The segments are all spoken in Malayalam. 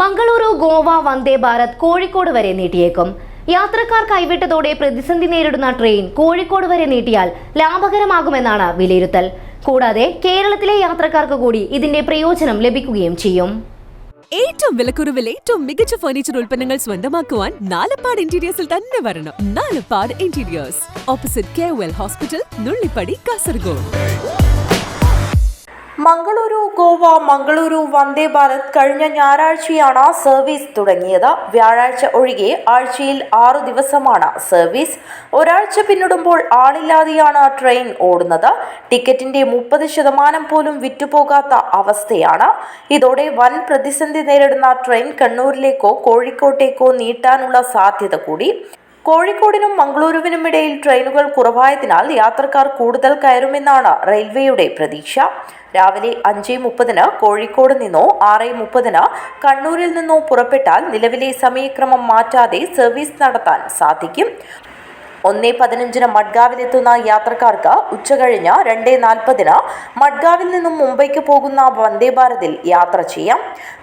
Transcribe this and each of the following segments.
മംഗളൂരു ഗോവ വന്ദേ ഭാരത് കോഴിക്കോട് വരെ നീട്ടിയേക്കും. യാത്രക്കാർ കൈവിട്ടതോടെ പ്രതിസന്ധി നേരിടുന്ന ട്രെയിൻ കോഴിക്കോട് വരെ നീട്ടിയാൽ ലാഭകരമാകുമെന്നാണ് വിലയിരുത്തൽ. കൂടാതെ കേരളത്തിലെ യാത്രക്കാർക്ക് കൂടി ഇതിന്റെ പ്രയോജനം ലഭിക്കുകയും ചെയ്യും. ഏറ്റവും വിലക്കുറവിൽ ഏറ്റവും മികച്ച ഫർണിച്ചർ ഉൽപ്പന്നങ്ങൾ സ്വന്തമാക്കുവാൻ നാലപ്പാട് ഇന്റീരിയേഴ്സിൽ തന്നെ വരണം. Nalappad interiors opposite K hospital Nullippady Kasaragod Mangaluru Goa Mangaluru Vande Bharat കഴിഞ്ഞ ഞായറാഴ്ചയാണ് സർവീസ് തുടങ്ങിയത്. വ്യാഴാഴ്ച ഒഴികെ ആഴ്ചയിൽ ആറു ദിവസമാണ് സർവീസ്. ഒരാഴ്ച പിന്നിടുമ്പോൾ ആളില്ലാതെയാണ് ട്രെയിൻ ഓടുന്നത്. ടിക്കറ്റിന്റെ മുപ്പത് ശതമാനം പോലും വിറ്റുപോകാത്ത അവസ്ഥയാണ്. ഇതോടെ വൻ പ്രതിസന്ധി നേരിടുന്ന ട്രെയിൻ കണ്ണൂരിലേക്കോ കോഴിക്കോട്ടേക്കോ നീട്ടാനുള്ള സാധ്യത കൂടി. കോഴിക്കോടിനും മംഗളൂരുവിനും ഇടയിൽ ട്രെയിനുകൾ കുറവായതിനാൽ യാത്രക്കാർ കൂടുതൽ കയറുമെന്നാണ് റെയിൽവേയുടെ പ്രതീക്ഷ. രാവിലെ അഞ്ച് മുപ്പതിന് കോഴിക്കോട് നിന്നോ ആറ് മുപ്പതിന് കണ്ണൂരിൽ നിന്നോ പുറപ്പെട്ടാൽ നിലവിലെ സമയക്രമം മാറ്റാതെ സർവീസ് നടത്താൻ സാധിക്കും. ഒന്ന് പതിനഞ്ചിന് മഡ്ഗാവിലെത്തുന്ന യാത്രക്കാർക്ക് ഉച്ചകഴിഞ്ഞ് രണ്ട് നാൽപ്പതിന് മഡ്ഗാവിൽ നിന്നും മുംബൈക്ക് പോകുന്ന വന്ദേ ഭാരതിൽ യാത്ര ചെയ്യാം.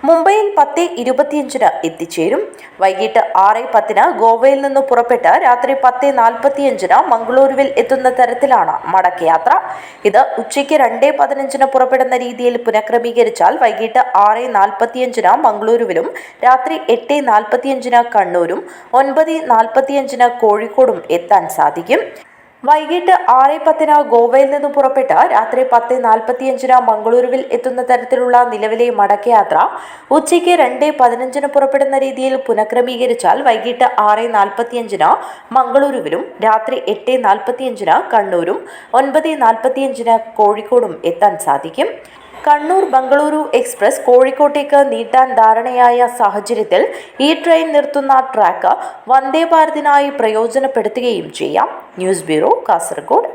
മുംബൈയിൽ പത്ത് ഇരുപത്തിയഞ്ചിന് എത്തിച്ചേരും. വൈകിട്ട് ആറ് പത്തിന് ഗോവയിൽ നിന്ന് പുറപ്പെട്ട് രാത്രി പത്ത് നാൽപ്പത്തിയഞ്ചിന് മംഗളൂരുവിൽ എത്തുന്ന തരത്തിലാണ് മടക്കയാത്ര ഇത് ഉച്ചയ്ക്ക് രണ്ട് പതിനഞ്ചിന് പുറപ്പെടുന്ന രീതിയിൽ പുനഃക്രമീകരിച്ചാൽ വൈകിട്ട് ആറ് നാൽപ്പത്തിയഞ്ചിന് മംഗളൂരുവിലും രാത്രി എട്ട് നാൽപ്പത്തിയഞ്ചിന് കണ്ണൂരും ഒൻപത് നാൽപ്പത്തിയഞ്ചിന് കോഴിക്കോടും എത്താൻ സാധിക്കും. വൈകിട്ട് ആറ് പത്തിന് ഗോവയിൽ നിന്ന് പുറപ്പെട്ട് രാത്രി പത്ത് നാൽപ്പത്തിയഞ്ചിന് മംഗളൂരുവിൽ എത്തുന്ന തരത്തിലുള്ള നിലവിലെ മടക്കയാത്ര ഉച്ചയ്ക്ക് രണ്ട് പതിനഞ്ചിന് പുറപ്പെടുന്ന രീതിയിൽ പുനഃക്രമീകരിച്ചാൽ വൈകിട്ട് ആറ് നാൽപ്പത്തിയഞ്ചിന് മംഗളൂരുവിലും രാത്രി എട്ട് നാൽപ്പത്തിയഞ്ചിന് കണ്ണൂരും ഒൻപത് നാൽപ്പത്തിയഞ്ചിന് കോഴിക്കോടും എത്താൻ സാധിക്കും. കണ്ണൂർ ബംഗളൂരു എക്സ്പ്രസ് കോഴിക്കോട്ടേക്ക് നീട്ടാൻ ധാരണയായ സാഹചര്യത്തിൽ ഈ ട്രെയിൻ നിർത്തുന്ന ട്രാക്ക് വന്ദേ ഭാരതിനായി പ്രയോജനപ്പെടുത്തുകയും ചെയ്യാം. News bureau Kasaragod.